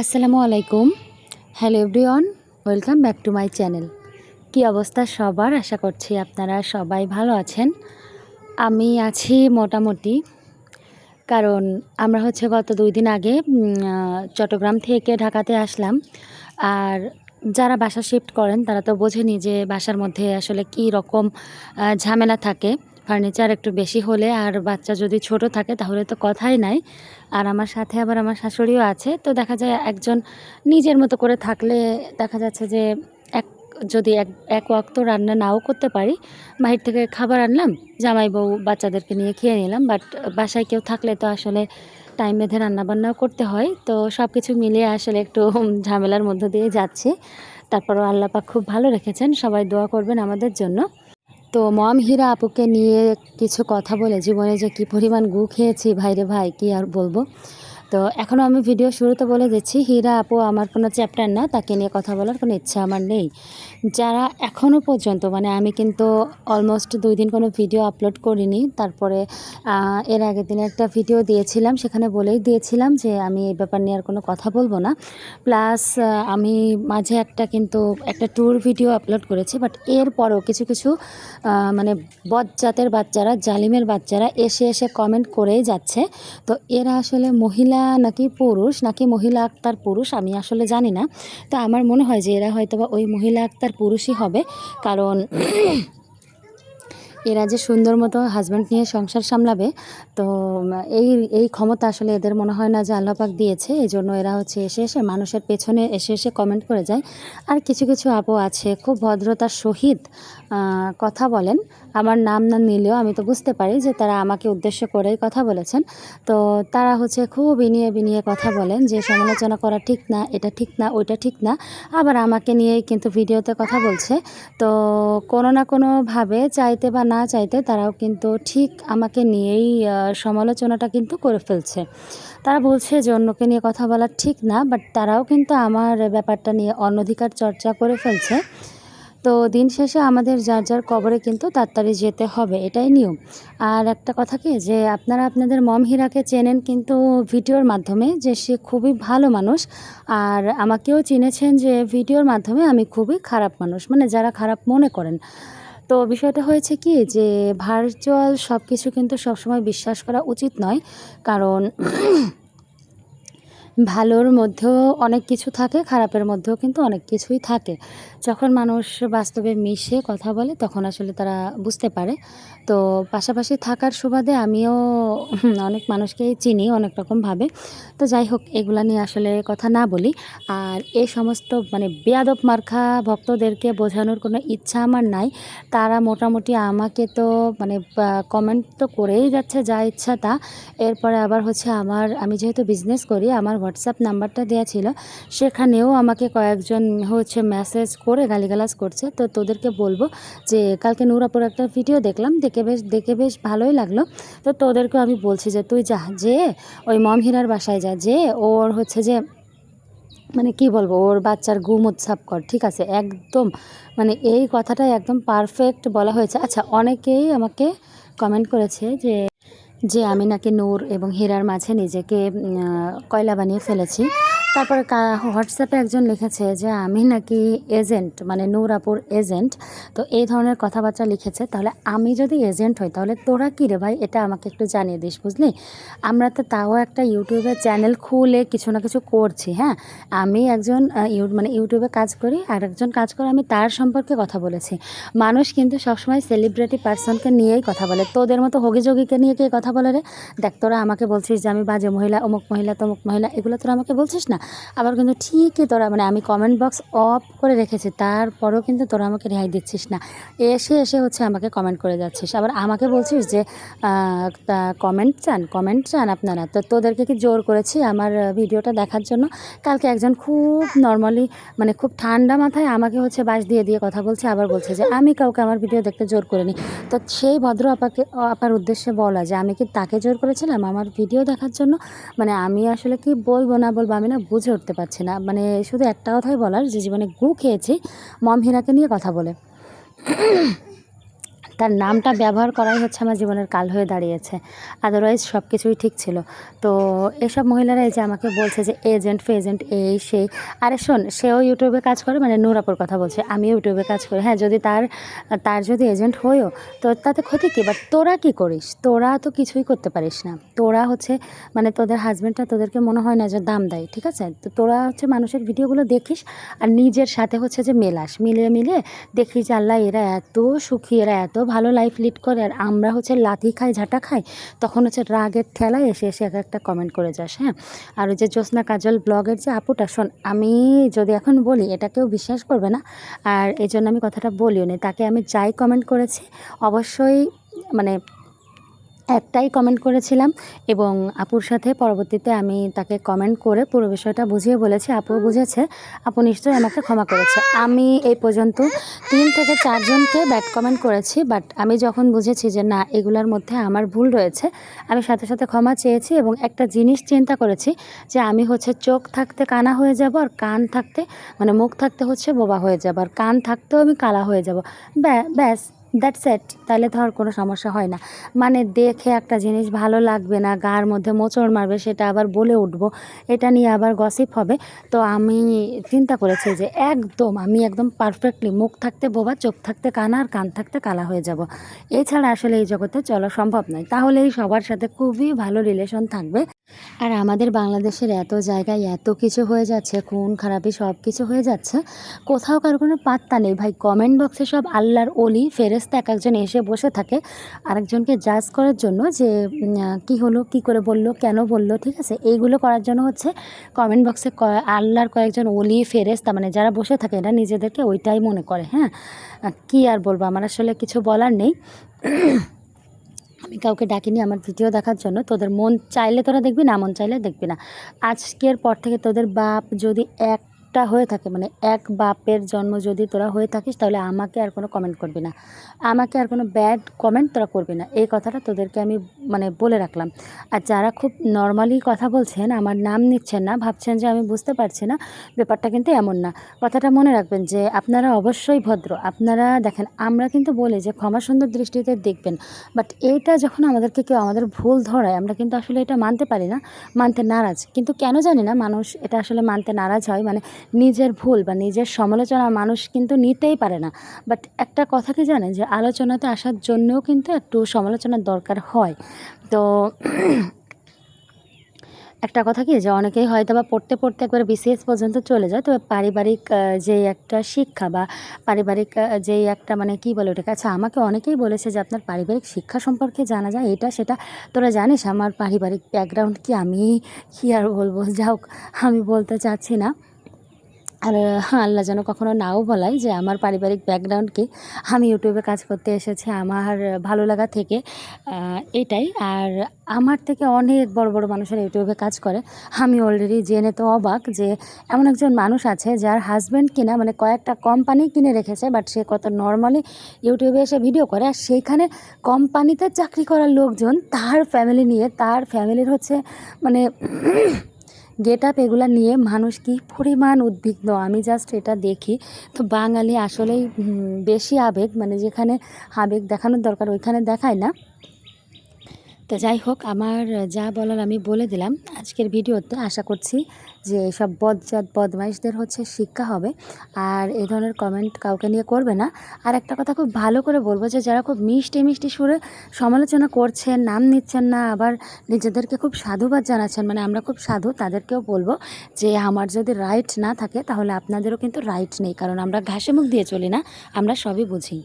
আসসালামু আলাইকুম। Hello everyone welcome back to my channel কি অবস্থা সবার? আশা করছি আপনারা সবাই ভালো আছেন। আমি আছি মোটামুটি, কারণ আমরা হচ্ছে গত দুই দিন আগে চট্টগ্রাম থেকে ঢাকাতে আসলাম। আর যারা বাসা শিফট করেন, তারা তো বোঝেনি যে বাসার মধ্যে আসলে কি রকম ঝামেলা থাকে। ফার্নিচার একটু বেশি হলে আর বাচ্চা যদি ছোট থাকে তাহলে তো কথাই নাই। আর আমার সাথে আবার আমার শাশুড়িও আছে, তো দেখা যায় একজন নিজের মতো করে থাকলে দেখা যাচ্ছে যে এক, যদি এক এক ওয়াক্ত রান্না নাও করতে পারি, বাহির থেকে খাবার আনলাম, জামাই বউ বাচ্চাদেরকে নিয়ে খেয়ে নিলাম বাট বাসায় কেউ থাকলে তো আসলে টাইম বেঁধে রান্নাবান্নাও করতে হয়, তো সব কিছু মিলিয়ে আসলে একটু ঝামেলার মধ্য দিয়ে যাচ্ছে। তারপরও আল্লাহ পাক খুব ভালো রেখেছেন, সবাই দোয়া করবেন আমাদের জন্য। তো মম হীরা আপুকে নিয়ে কিছু কথা বলে জীবনে যে কী পরিমাণ গু খেয়েছি, ভাইরে ভাই, কি আর বলব? তো এখনও আমি ভিডিও শুরুতে বলে দিচ্ছি, হীরা আপু আমার কোনো চ্যাপ্টার না, তাকে নিয়ে কথা বলার কোনো ইচ্ছা আমার নেই। যারা এখনও পর্যন্ত মানে আমি কিন্তু অলমোস্ট দুই দিন কোনো ভিডিও আপলোড করিনি, তারপরে এর আগের দিনে একটা ভিডিও দিয়েছিলাম, সেখানে বলেই দিয়েছিলাম যে আমি এই ব্যাপার নিয়ে আর কোনো কথা বলব না। প্লাস আমি মাঝে একটা কিন্তু একটা ট্যুর ভিডিও আপলোড করেছি বাট এরপরেও কিছু কিছু মানে বজ্জাতের বাচ্চারা, জালিমের বাচ্চারা এসে এসে কমেন্ট করেই যাচ্ছে। তো এরা আসলে মহিলা নাকি পুরুষ, নাকি মহিলা আক্তার পুরুষ, আমি আসলে জানি না। তো আমার মনে হয় যে এরা হয়তো বা ওই মহিলা আক্তার পুরুষই হবে। কারণ এরা যে সুন্দর মতো হাজব্যান্ড নিয়ে সংসার সামলাবে, তো, এই এই ক্ষমতা আসলে এদের মনে হয় না যে আল্লাপাক দিয়েছে এই জন্য এরা হচ্ছে এসে এসে মানুষের পেছনে এসে এসে কমেন্ট করে যায়। আর কিছু কিছু আপু আছে, খুব ভদ্রতার সহিত কথা বলেন। আমার নাম না নিলেও আমি তো বুঝতে পারি যে তারা আমাকে উদ্দেশ্য করেই কথা বলেছেন। তো, তারা হচ্ছে খুব বিনিয়ে বিনিয়ে কথা বলেন যে সমালোচনা করা ঠিক না, এটা ঠিক না, ওইটা ঠিক না। আবার আমাকে নিয়েই কিন্তু ভিডিওতে কথা বলছে। তো, কোনো না কোনোভাবে চাইতে বা না চাইতে তারাও কিন্তু ঠিক আমাকে নিয়েই সমালোচনাটা কিন্তু করে ফেলছে। তারা বলছে যে অন্যকে নিয়ে কথা বলা ঠিক না বাট তারাও কিন্তু আমার ব্যাপারটা নিয়ে অনধিকার চর্চা করে ফেলছে। তো দিন শেষে আমাদের যার যার কবরে কিন্তু তাড়াতাড়ি যেতে হবে, এটাই নিয়ম। আর একটা কথা কি, যে আপনারা আপনাদের মম হীরাকে চেনেন কিন্তু ভিডিওর মাধ্যমে, যে সে খুবই ভালো মানুষ। আর আমাকেও চিনেছেন যে ভিডিওর মাধ্যমে আমি খুবই খারাপ মানুষ মানে যারা খারাপ মনে করেন। তো বিষয়টা হয়েছে কি যে ভার্চুয়াল সব কিছু কিন্তু সবসময় বিশ্বাস করা উচিত নয়। কারণ ভালোর মধ্যেও অনেক কিছু থাকে, খারাপের মধ্যেও কিন্তু অনেক কিছুই থাকে। যখন মানুষ বাস্তবে মিশে কথা বলে, তখন আসলে তারা বুঝতে পারে। তো পাশাপাশি থাকার সুবাদে আমিও অনেক মানুষকেই চিনি অনেক রকমভাবে তো যাই হোক, এগুলা নিয়ে আসলে কথা না বলি। আর এই সমস্ত মানে বেয়াদব মার্খা ভক্তদেরকে বোঝানোর কোনো ইচ্ছা আমার নাই। তারা মোটামুটি আমাকে তো মানে কমেন্ট তো করেই যাচ্ছে যা ইচ্ছা তা। এরপরে আবার হচ্ছে আমার, আমি যেহেতু বিজনেস করি, আমার হোয়াটসঅ্যাপ নাম্বারটা দেওয়া ছিল। সেখানেও আমাকে কয়েকজন হচ্ছে মেসেজ করে গালিগালাজ করছে। তো তোদেরকে বলব যে, কালকে নূরাপুর একটা ভিডিও দেখলাম। দেখে বেশ দেখে বেশ ভালোই লাগল। তো তোদেরকেও আমি বলছি যে, তুই যা, যে ওই মম হীরার বাসায় যা, যে ওর হচ্ছে যে মানে কি বলব, ওর বাচ্চার ঘুম উৎসাপ কর, ঠিক আছে? একদম মানে এই কথাটাই একদম পারফেক্ট বলা হয়েছে। আচ্ছা অনেকেই আমাকে কমেন্ট করেছে যে যে আমি নাকি নূর এবং হীরার মাঝে নিজেকে কয়লা বানিয়ে ফেলেছি। তারপরে হোয়াটসঅ্যাপে একজন লিখেছে যে, আমি নাকি এজেন্ট মানে নূর আপুর এজেন্ট। তো এই ধরনের কথাবার্তা লিখেছে। তাহলে আমি যদি এজেন্ট হই, তাহলে তোরা কী রে ভাই? এটা আমাকে একটু জানিয়ে দিস, বুঝলি? আমরা তো তাও একটা ইউটিউবে চ্যানেল খুলে কিছু না কিছু করছি হ্যাঁ? আমি একজন মানে ইউটিউবে কাজ করি, আর একজন কাজ করে আমি তার সম্পর্কে কথা বলেছি। মানুষ কিন্তু সবসময় সেলিব্রিটি পার্সনকে নিয়েই কথা বলে। তোদের মতো হগিযোগীকে নিয়ে কে কথা বলে রে? দেখ, তোরা আমাকে বলছিস যে, আমি বাজে মহিলা, অমুক মহিলা, তমুক মহিলা। এগুলো তোরা আমাকে বলছিস না? আবার কিন্তু ঠিকই তোরা মানে আমি কমেন্ট বক্স অফ করে রেখেছি, তারপরেও কিন্তু তোরা আমাকে রেহাই দিচ্ছিস না। এসে এসে হচ্ছে আমাকে কমেন্ট করে যাচ্ছিস। আবার আমাকে বলছিস যে কমেন্ট চান কমেন্ট চান আপনারা? তো তোদেরকে কি জোর করেছি আমার ভিডিওটা দেখার জন্য? কালকে একজন খুব নর্মালি মানে খুব ঠান্ডা মাথায় আমাকে হচ্ছে বাস দিয়ে দিয়ে কথা বলছে, আবার বলছে যে, আমি কাউকে আমার ভিডিও দেখতে জোর করিনি। তো সেই ভদ্র আপাকে, আপার উদ্দেশ্যে বলা যে, আমি কি তাকে জোর করেছিলাম আমার ভিডিও দেখার জন্য? মানে আমি আসলে কি বলব না বলব আমি না বুঝে উঠতে পারছি না। মানে শুধু একটা কথাই বলার, যে জীবনে গু খেয়েছি, মম হীরাকে নিয়ে কথা বলে। তার নামটা ব্যবহার করাই হচ্ছে আমার জীবনের কাল হয়ে দাঁড়িয়েছে। আদারওয়াইজ সব কিছুই ঠিক ছিল। তো এসব মহিলারা এই যে আমাকে বলছে যে এজেন্ট ফেজেন্ট এই, সেই। আরে শোন, সেও ইউটিউবে কাজ করে মানে নূরাপুর কথা বলছে, আমিও ইউটিউবে কাজ করি। হ্যাঁ যদি তার তার যদি এজেন্ট হয়েও তো তাতে ক্ষতি কী? বাট তোরা কী করিস? তোরা তো কিছুই করতে পারিস না। তোরা হচ্ছে মানে তোদের হাজব্যান্ডটা তোদেরকে মনে হয় না যে দাম দেয়, ঠিক আছে? তো তোরা হচ্ছে মানুষের ভিডিওগুলো দেখিস আর নিজের সাথে হচ্ছে যে মেলাস। মিলিয়ে মিলিয়ে দেখিস আল্লাহ, এরা এত সুখী, এরা এত ভালো লাইফ লিড করে আর আমরা হচ্ছে লাথি খাই, ঝাঁটা খাই, তখন হচ্ছে রাগের ঠেলায় এসে এসে এক একটা কমেন্ট করে যাস হ্যাঁ? আর ওই যে জ্যোৎস্না কাজল ব্লগের যে আপুটা, শোন, আমি যদি এখন বলি, এটা কেউ বিশ্বাস করবে না, আর এই জন্য আমি কথাটা বলিও নি, তাকে আমি যাই কমেন্ট করেছি, অবশ্যই মানে একটাই কমেন্ট করেছিলাম এবং আপুর সাথে পরবর্তীতে আমি তাকে কমেন্ট করে পুরো বিষয়টা বুঝিয়ে বলেছি, আপু বুঝেছে, আপু নিশ্চয়ই আমাকে ক্ষমা করেছে। আমি এই পর্যন্ত তিন থেকে চারজনকে ব্যাড কমেন্ট করেছি বাট আমি যখন বুঝেছি যে না, এগুলোর মধ্যে আমার ভুল রয়েছে, আমি সাথে সাথে ক্ষমা চেয়েছি এবং একটা জিনিস চিন্তা করেছি যে আমি হচ্ছে চোখ থাকতে কানা হয়ে যাব আর কান থাকতে মানে মুখ থাকতে হচ্ছে বোবা হয়ে যাব, আর কান থাকতেও আমি কালা হয়ে যাব। ব্যাস। দ্যাটস এট তাহলে ধর কোনো সমস্যা হয় না। মানে দেখে একটা জিনিস ভালো লাগবে না, গার মধ্যে মোচড় মারবে, সেটা আবার বলে উঠবো। এটা নিয়ে আবার গসিপ হবে। তো আমি চিন্তা করেছি যে একদম আমি একদম পারফেক্টলি মুখ থাকতে বোবা, চোখ থাকতে কানা, আর কান থাকতে কালা হয়ে যাব। এছাড়া আসলে এই জগতে চলা সম্ভব নয়। তাহলেই সবার সাথে খুবই ভালো রিলেশন থাকবে। আর আমাদের বাংলাদেশের এত জায়গায় এত কিছু হয়ে যাচ্ছে, খুন, খারাপি সব কিছু হয়ে যাচ্ছে, কোথাও কারও কোনো পাত্তা নেই। ভাই কমেন্ট বক্সে সব আল্লাহর অলি ফেরেস্তা এক একজন এসে বসে থাকে, আরেকজনকে জাজ করার জন্য যে কি হলো, কি করে বলল, কেন বলল, ঠিক আছে? এইগুলো করার জন্য হচ্ছে কমেন্ট বক্সে আল্লাহর কয়েকজন অলি ফেরেস্তা মানে যারা বসে থাকে, এরা নিজেদেরকে ওইটাই মনে করে হ্যাঁ? কি আর বলব? আমার আসলে কিছু বলার নেই। আমি কাউকে ডাকিনি আমার ভিডিও দেখার জন্য। তোদের মন চাইলে তোরা দেখবি, না মন চাইলে দেখবি না। আজকের পর থেকে তোদের বাপ যদি একটা হয়ে থাকে? মানে এক বাপের জন্ম যদি তোরা হয়ে থাকিস, তাহলে আমাকে আর কোনো কমেন্ট করবি না। আমাকে আর কোনো ব্যাড কমেন্ট তোরা করবি না। এই কথাটা তোদেরকে আমি মানে বলে রাখলাম। আর যারা খুব নর্মালি কথা বলছেন, আমার নাম নিচ্ছেন না, ভাবছেন যে আমি বুঝতে পারছি না, ব্যাপারটা কিন্তু এমন না। কথাটা মনে রাখবেন যে, আপনারা অবশ্যই ভদ্র। আপনারা দেখেন, আমরা কিন্তু বলি যে, ক্ষমা সুন্দর দৃষ্টিতে দেখবেন। বাট এইটা যখন আমাদেরকে কেউ আমাদের ভুল ধরায়, আমরা কিন্তু আসলে এটা মানতে পারি না, মানতে নারাজ। কিন্তু কেন জানি না, মানুষ এটা আসলে মানতে নারাজ হয়। মানে নিজের ভুল বা নিজের সমালোচনা মানুষ কিন্তু নিতেই পারে না। বাট একটা কথা কি জানেন? যে আলোচনাতে আসার জন্যও কিন্তু একটু সমালোচনার দরকার হয়। তো একটা কথা কি? যে অনেকেই হয়তো বা পড়তে পড়তে একবার বিসিএস পর্যন্ত চলে যায়। তবে পারিবারিক যে একটা শিক্ষা বা পারিবারিক যেই একটা মানে কি বলে ওটাকে? আচ্ছা আমাকে অনেকেই বলেছে যে আপনার পারিবারিক শিক্ষা সম্পর্কে জানা যায়, এটা, সেটা। তোরা জানিস আমার পারিবারিক ব্যাকগ্রাউন্ড কি? আমি কি আর বলব? হোক আমি বলতে চাচ্ছি না। আর হ্যাঁ আল্লাহ যেন কখনো নাও বলায় যে আমার পারিবারিক ব্যাকগ্রাউন্ড কি। আমি ইউটিউবে কাজ করতে এসেছি, আমার ভালো লাগা থেকে এটাই। আর আমার থেকে অনেক বড় বড় মানুষের ইউটিউবে কাজ করে। আমি অলরেডি জেনে তো অবাক যে এমন একজন মানুষ আছে যার হাজব্যান্ড কিনা মানে কয়েকটা কোম্পানি কিনে রেখেছে বাট সে কত নর্মালি ইউটিউবে এসে ভিডিও করে। আর সেইখানে কোম্পানিতে চাকরি করার লোকজন তার ফ্যামিলি নিয়ে, তার ফ্যামিলির হচ্ছে মানে গেট আপ এগুলা নিয়ে মানুষ কি পরিমাণ উদ্বিগ্ন? আমি জাস্ট এটা দেখি। তো বাঙালি আসলেই বেশি আবেগ মানে যেখানে আবেগ দেখানোর দরকার, ওইখানে দেখায় না। তো যাই হোক, আমার যা বলার আমি বলে দিলাম। আজকের ভিডিওতে আশা করছি যে সব বদজাত, বদমাইশদের হচ্ছে শিক্ষা হবে। আর এই ধরনের কমেন্ট কাউকে নিয়ে করবে না। আর একটা কথা খুব ভালো করে বলব যে, যারা খুব মিষ্টি মিষ্টি সুরে সমালোচনা করছেন, নাম নিচ্ছেন না, আবার নিজেদেরকে খুব সাধুবাদ জানাচ্ছেন মানে আমরা খুব সাধু, তাদেরকেও বলব যে, আমার যদি রাইট না থাকে, তাহলে আপনাদেরও কিন্তু রাইট নেই। কারণ আমরা ঘাসে মুখ দিয়ে চলি না, আমরা সবই বুঝি।